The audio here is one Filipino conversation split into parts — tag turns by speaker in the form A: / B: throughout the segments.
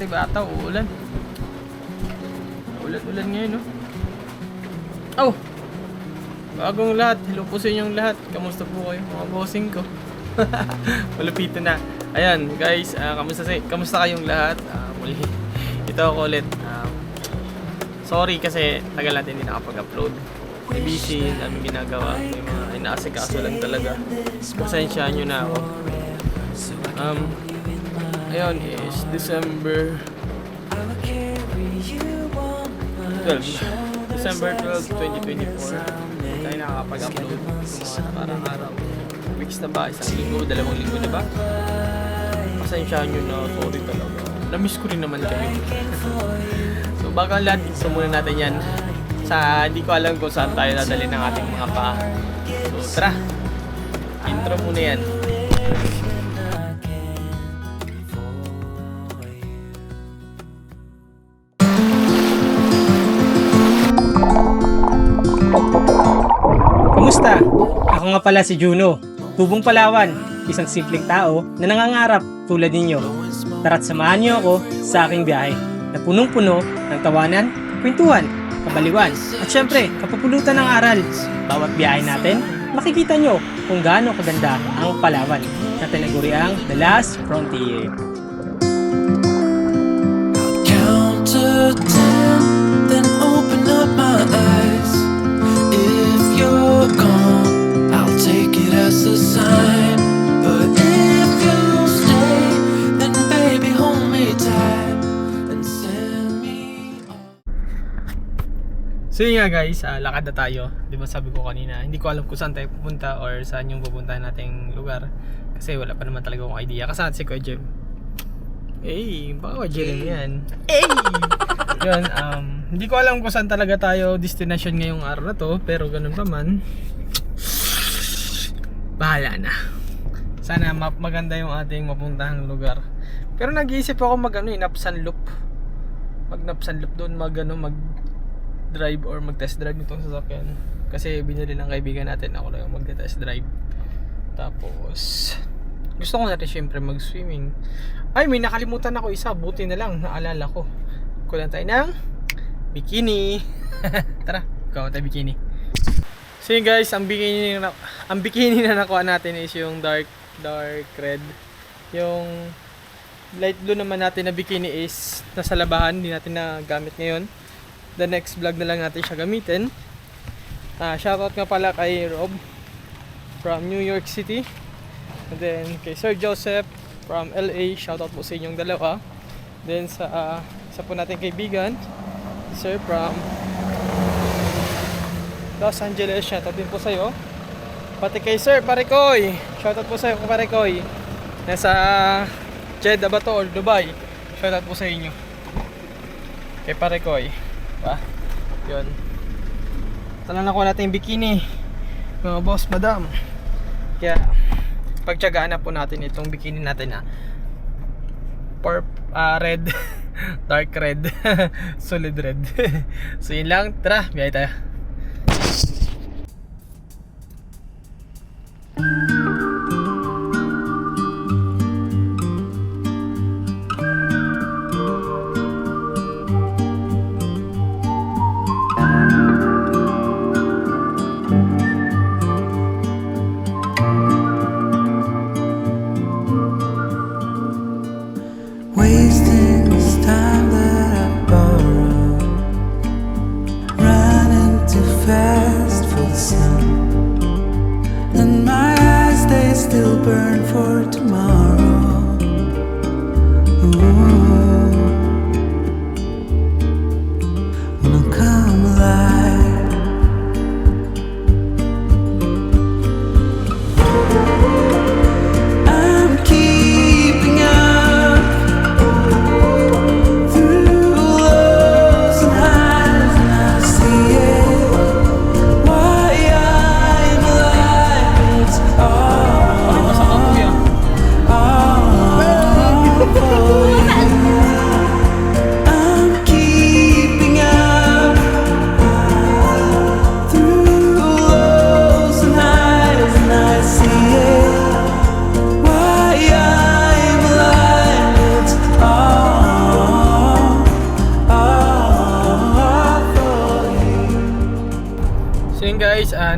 A: Maswerte ba ata? Uulan. Ulan-ulan ngayon, no? Oh! Bagong lahat. Hello po sa inyong lahat. Kamusta po kayo? Mga bossing ko. Malupito na. Ayan, guys. ah, kamusta, sa, kamusta kayong lahat? Ah, muli. Ito ako ulit. Um, sorry kasi tagal natin hindi nakapag-upload. May busy, dami ginagawa. May mga inaasikaso lang talaga. Pasensya nyo na ako. Um, ayun is December 12. December 12, 2024. Hindi tayo nakakapag-upload mga nakarang araw. Weeks na ba? Isang linggo? Dalawang linggo na ba? Pasensya nyo na. Sorry talaga. Namiss ko rin naman kayo. so baka lahat gusto muna natin yan. Sa hindi ko alam kung saan tayo dadali ng ating mga pa. So tara. Intro muna yan.
B: Nga pala si Juno, tubong Palawan, isang simpleng tao na nangangarap tulad ninyo. Tara't samahan niyo ako sa aking biyahe na punong-puno ng tawanan, kwentuhan, kabaliwan, at syempre, kapupulutan ng aral. Bawat biyahe natin, makikita nyo kung gaano kaganda ang Palawan na tinaguriang The Last Frontier.
C: Count
A: So yun nga guys, ah, lakad na tayo. Di ba sabi ko kanina, hindi ko alam kung saan tayo pupunta or saan yung pupuntahan nating lugar. Kasi wala pa naman talaga akong idea. Kasama si Kuya Jem. Eh, baka Kuya Jem yan. Eh! yun, um, hindi ko alam kung saan talaga tayo destination ngayong araw na to. Pero ganun pa man. Bahala na. Sana ma- maganda yung ating mapuntahang lugar. Pero nag-iisip ako mag ano, eh, Napsan Loop. Mag Napsan Loop doon, mag ano, mag drive or mag-test drive nitong sasakyan. Kasi binili ng kaibigan natin, ako lang mag-test drive. Tapos, gusto ko na rin syempre mag-swimming. Ay, may nakalimutan ako isa. Buti na lang, naalala ko. Kulang tayo ng bikini. Tara, gawa tayo bikini. So yun guys, ang bikini na, ang bikini na nakuha natin is yung dark dark red. Yung light blue naman natin na bikini is nasa labahan, hindi natin na gamit ngayon. The next vlog na lang natin siya gamitin. Ah, shoutout nga pala kay Rob from New York City. And then kay Sir Joseph from LA, shoutout po sa inyong dalawa. Then sa ah, isa po nating kaibigan, Sir from Los Angeles, shoutout din po sa'yo. Pati kay Sir Parekoy, shoutout po sa'yo kay Parekoy. Nasa Jeddah ba to or Dubai? Shoutout po sa inyo. Kay Parekoy. Ba? Yun. Tala na ko natin yung bikini. Mga boss, madam. Kaya, pagtsagaan na po natin itong bikini natin na purp, ah, red. Dark red. Solid red. so yun lang. Tara, biyay tayo.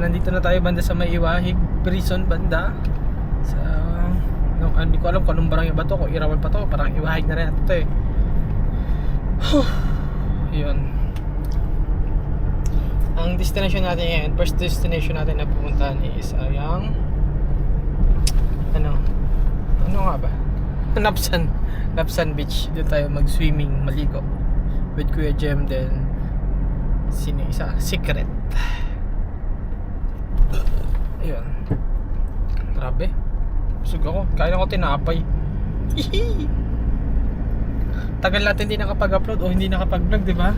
A: Nandito na tayo banda sa may Prison banda. Sa no, hindi ko alam kung anong barangay ba to, kung Irawan pa to, parang Iwahig na rin ito to eh. Yun. Ang destination natin ngayon, first destination natin na pupuntahan is ayang ano? Ano nga ba? Napsan. Napsan Beach. Doon tayo mag-swimming, maligo. With Kuya Jem then sino isa? Secret. Ayun. Grabe. Busog ako. Kaya ako tinapay. Tagal natin hindi nakapag-upload o hindi nakapag-vlog, di ba?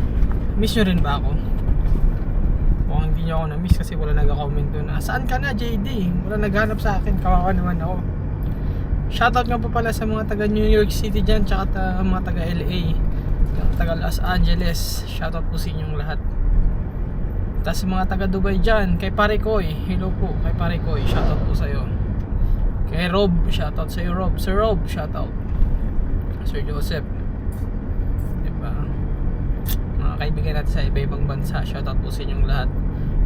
A: Miss nyo rin ba ako? Mukhang hindi nyo ako na-miss kasi wala nag-comment doon. Ah, saan ka na, JD? Wala naghanap sa akin. Kawawa naman ako. Shoutout nga po pala sa mga taga New York City dyan, tsaka ta- mga taga LA, taga Los Angeles. Shoutout po sa inyong lahat. Tapos mga taga Dubai dyan, kay Pare Koy, hello po kay Pare Koy, shoutout po sa'yo. Kay Rob, shoutout sa'yo Rob. Sir Rob, shoutout. Sir Joseph. Diba? Mga kaibigan natin sa iba-ibang bansa, shoutout po sa inyong lahat.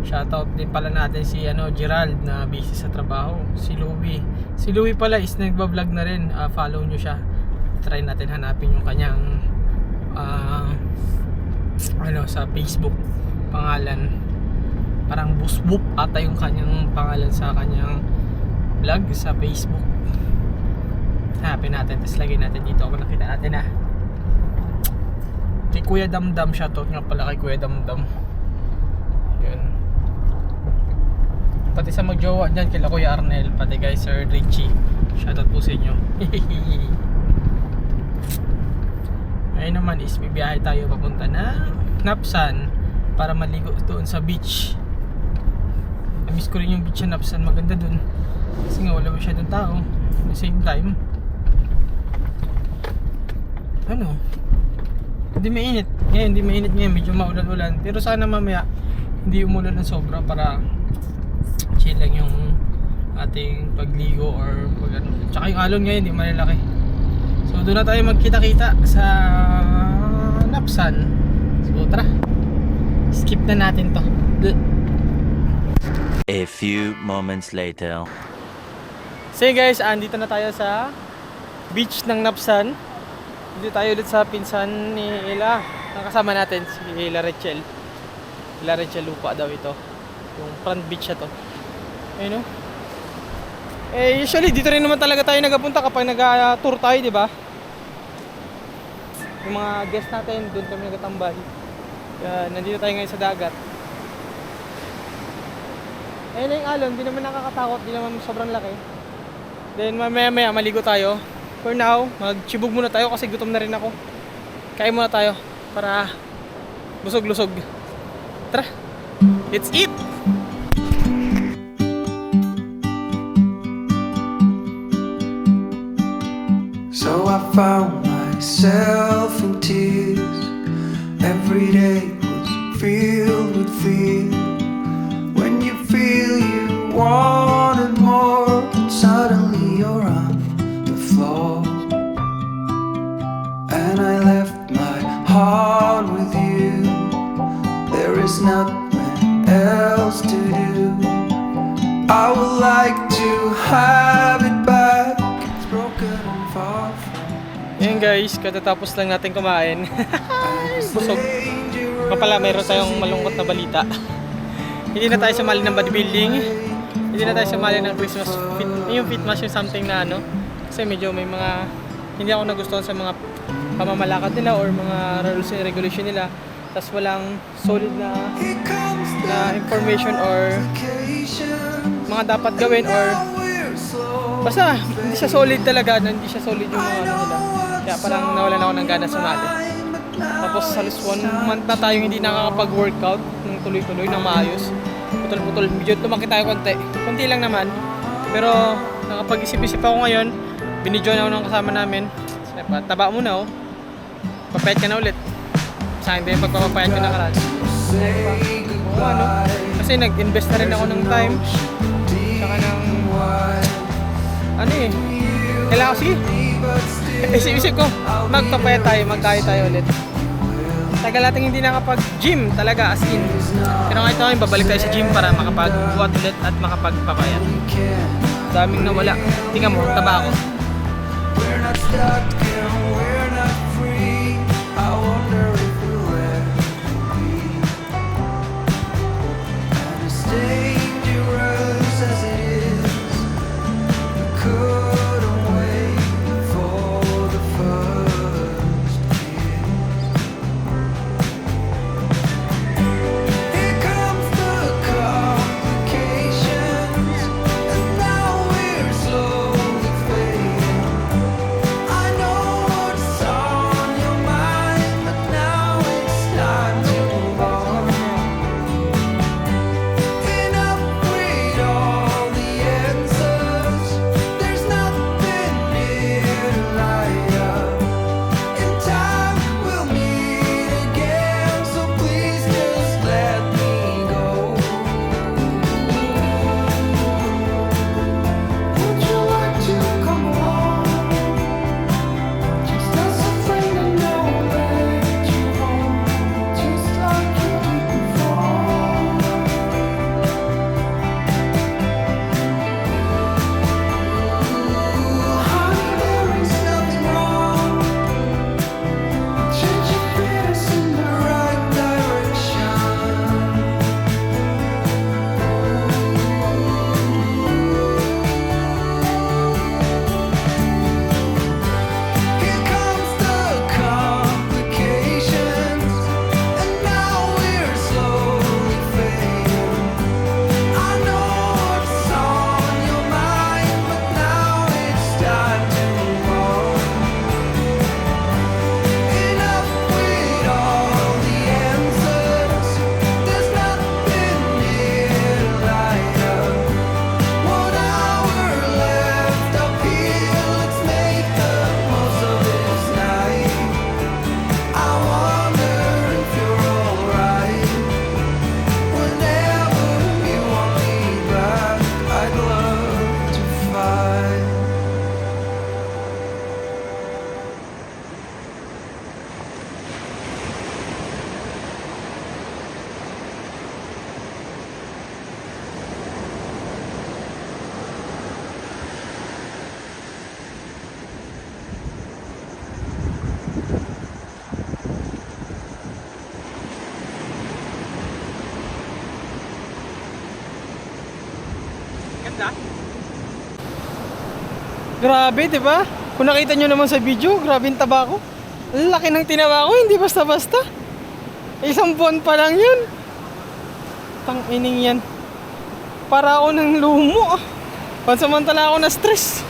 A: Shoutout din pala natin si ano Gerald na busy sa trabaho. Si Louie. Si Louie pala is nagba-vlog na rin. Ah, follow nyo siya. Try natin hanapin yung kanyang ah, ano sa Facebook pangalan. Parang Busbook ata yung kanyang pangalan sa kanyang vlog sa Facebook. Hanapin natin. Tapos lagay natin dito kung nakita natin ah. Kay Kuya Damdam, shoutout nga pala kay Kuya Damdam. Yun. Pati sa magjowa dyan, kila Kuya Arnel, pati kay Sir Richie. Shoutout po sa inyo. Ngayon naman is bibiyahe tayo papunta na Napsan para maligo doon sa beach. Na-miss ko rin yung beach sa Napsan, maganda doon. Kasi nga wala masyadong tao. At the same time, ano, hindi mainit. Ngayon, hindi mainit ngayon. Medyo maulan-ulan. Pero sana mamaya, hindi umulan ng sobra para chill lang yung ating pagligo or pag ano. Tsaka yung alon ngayon, hindi malalaki. So, doon na tayo magkita-kita sa Napsan. So, tara. Skip na natin to.
D: A few moments later.
A: So guys, andito na tayo sa beach ng Napsan. Dito tayo ulit sa pinsan ni Ila. Ang kasama natin, si Ila Rachel. Ila Rachel Lupa daw ito. Yung front beach na to. Ayun o. Eh, usually dito rin naman talaga tayo nagapunta kapag nag-tour tayo, di ba? Yung mga guest natin, doon kami nagatambay. Kaya nandito tayo ngayon sa dagat. Ayun na yung alon, di naman nakakatakot, di naman sobrang laki. Then mamaya maya maligo tayo. For now, magchibog muna tayo kasi gutom na rin ako. Kain muna tayo para busog-lusog. Tara, let's eat!
C: So I found myself in tears. Every day was filled
A: guys, katatapos lang natin kumain. Busog. Pa pala, meron tayong malungkot na balita. Hindi na tayo sumali ng bodybuilding. Hindi na tayo sumali ng Christmas fit. Yung fitmas yung something na ano. Kasi medyo may mga hindi ako nagustuhan sa mga pamamalakad nila or mga rules and regulation nila. Tapos walang solid na na information or mga dapat gawin or basta hindi siya solid talaga, hindi siya solid yung mga ano nila. Kaya parang nawalan ako ng gana sumali. Tapos halos one month na tayong hindi nakakapag-workout ng tuloy-tuloy ng maayos. Putol-putol. Medyo lumaki tayo konti. Konti lang naman. Pero nakapag-isip-isip ako ngayon. Binidyo na ako ng kasama namin. Pa, taba mo na oh. Papayat ka na ulit. Sa akin din pagpapapayat ko na karan. Oo, ano? Kasi nag-invest na rin ako ng time. Tsaka ng... Ano eh. Kailangan, sige. Isip-isip ko, magpapayat tayo, magkaya tayo ulit. tagal natin hindi nakapag-gym talaga as in. Pero ngayon, babalik tayo sa gym para makapag-buhat ulit at makapagpapayat. Daming nawala. Tingnan mo, taba ako.
C: We're not stuck
A: Ganda. Grabe, di ba? Kung nakita nyo naman sa video, grabe yung taba ko. Laki ng tinaba ko, hindi basta-basta. Isang buwan pa lang yun. Tang ining yan. Para ako ng lumo. Pansamantala ako na stress.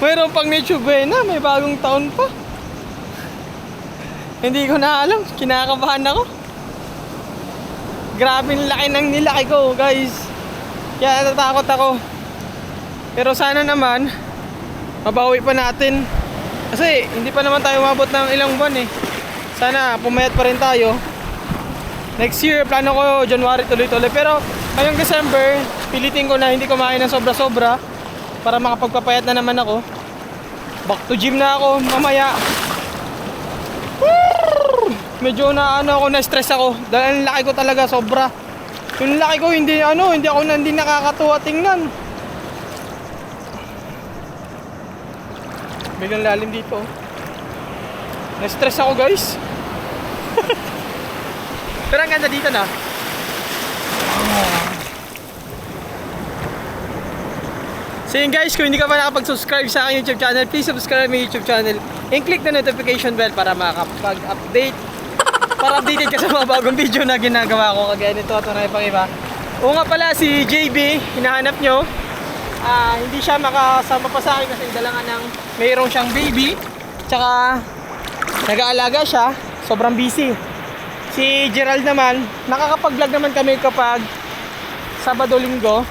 A: Mayroon pang Buena, may bagong taon pa. Hindi ko na alam, kinakabahan ako. Grabe ang laki ng nilaki ko, guys. Kaya natatakot ako. Pero sana naman, mabawi pa natin. Kasi hindi pa naman tayo umabot ng ilang buwan eh. Sana pumayat pa rin tayo. Next year, plano ko January tuloy-tuloy. Pero ngayong December, pilitin ko na hindi kumain ng sobra-sobra para makapagpapayat na naman ako. Back to gym na ako mamaya. Medyo na ano ako na stress ako dahil ang laki ko talaga sobra. Yung laki ko hindi ano, hindi ako hindi nakakatuwa tingnan. Biglang lalim dito. oh. Na-stress ako guys. Pero ang ganda dito na. So yun guys, kung hindi ka pa nakapag-subscribe sa aking YouTube channel, please subscribe my YouTube channel and click the notification bell para makapag-update para updated ka sa mga bagong video na ginagawa ko kagaya nito at na pang iba. Oo nga pala si JB, hinahanap nyo. Ah, hindi siya makasama pa sa akin kasi dala ng mayroong siyang baby. Tsaka nag-aalaga siya, sobrang busy. Si Gerald naman, nakakapag-vlog naman kami kapag Sabado Linggo.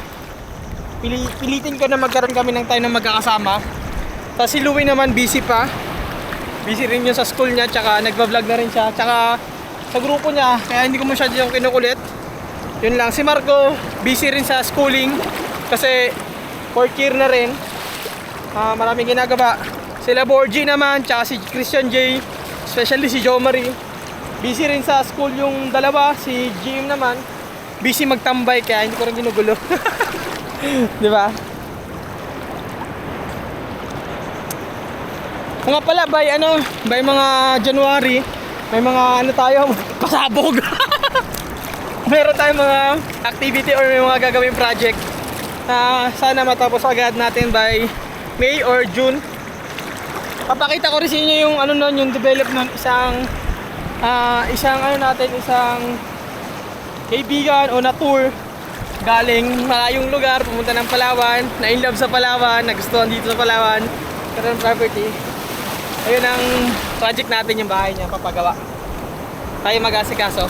A: Pili, pilitin ko na magkaroon kami ng time na magkakasama. Tapos si Louie naman busy pa. Busy rin yun sa school niya, tsaka nagba-vlog na rin siya. Tsaka sa grupo niya, kaya hindi ko masyado yung kinukulit. Yun lang. Si Marco, busy rin sa schooling. Kasi fourth year na rin. Ah, maraming ginagawa. Sila Borgie naman, tsaka si Christian J. Especially si Jo Marie. Busy rin sa school yung dalawa, si Jim naman. Busy magtambay kaya hindi ko rin ginugulo. Di ba? Mga pala, by ano, by mga January, may mga ano tayo, pasabog. Meron tayong mga activity or may mga gagawing project na sana matapos agad natin by May or June. Papakita ko rin sa inyo yung ano nun, yung develop nun, isang ah, isang ano natin, isang kaibigan o na tour galing malayong lugar, pumunta ng Palawan, na in love sa Palawan, nagustuhan dito sa Palawan, karoon property. Ayun ang project natin yung bahay niya, papagawa. Tayo mag-asikaso.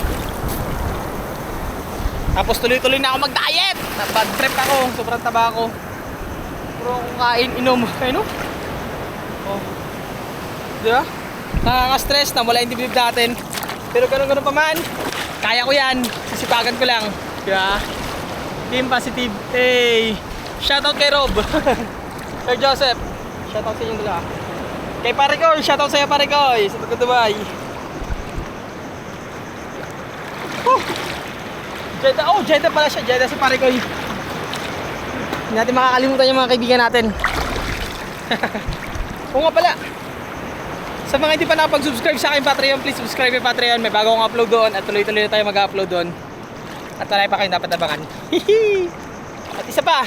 A: Tapos tuloy-tuloy na ako mag-diet! Na-bad trip ako, sobrang taba ako. Puro akong kain, inom. Ayun no? Oh. Di ba? Nakaka-stress na wala yung dibdib natin. Pero ganun-ganun pa man, kaya ko yan. Sisipagan ko lang. Di ba? Team positive. Hey! Shoutout kay Rob. Sir Joseph. Shoutout sa inyong dalawa. Kay pare ko, shoutout sa'yo pare ko. Sa Dubai. Jeddah, oh Jeddah pala siya. Jeddah si pare ko. Hindi natin makakalimutan yung mga kaibigan natin. Oo nga pala. Sa mga hindi pa nakapag-subscribe sa akin Patreon, please subscribe yung Patreon. May bago akong upload doon at tuloy-tuloy na tayo mag-upload doon. At marami pa kayong dapat abangan. At isa pa.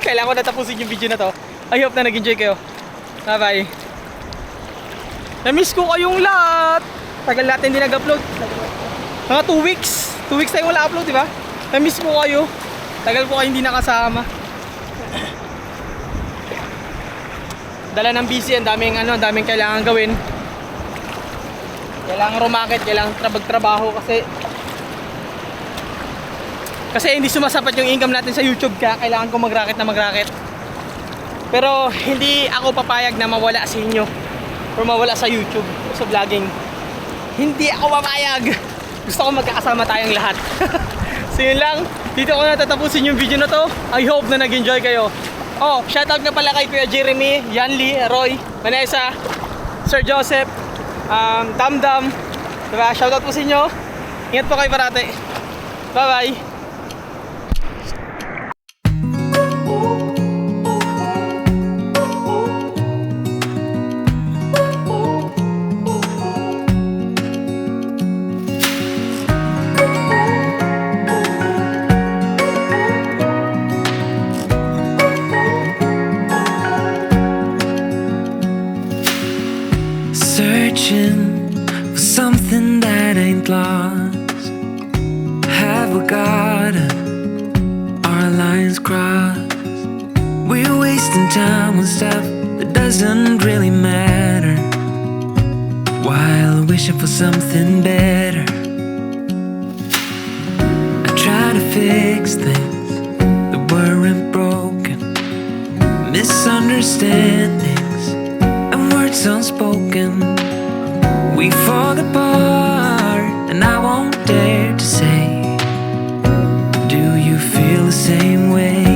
A: Kailangan ko na tapusin yung video na to. I hope na nag-enjoy kayo. Bye-bye. Na-miss ko kayong lahat. Tagal natin din nag-upload. Mga 2 weeks. 2 weeks tayo wala upload, di ba? Na-miss ko kayo. Tagal ko kayo hindi nakasama. Dala ng busy, ang daming ano, ang daming kailangan gawin. Kailangan rumakit, kailangan trabag-trabaho kasi kasi hindi sumasapat yung income natin sa YouTube kaya kailangan ko mag-racket na mag-racket. Pero hindi ako papayag na mawala sa inyo or mawala sa YouTube sa vlogging. Hindi ako papayag. Gusto ko magkakasama tayong lahat. so yun lang. Dito ko na tatapusin yung video na to. I hope na nag-enjoy kayo. Oh, shoutout nga pala kay Kuya Jeremy, Yanli, Roy, Vanessa, Sir Joseph, um, Damdam. Diba? Shoutout po sa inyo. Ingat po kayo parate. Bye-bye.
B: Fix things that weren't broken. Misunderstandings and words unspoken. We fall apart, and I won't dare to say, Do you feel the same way?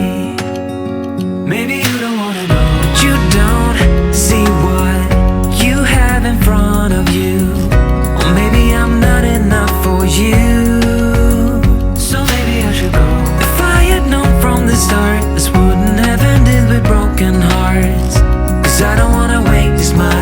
B: My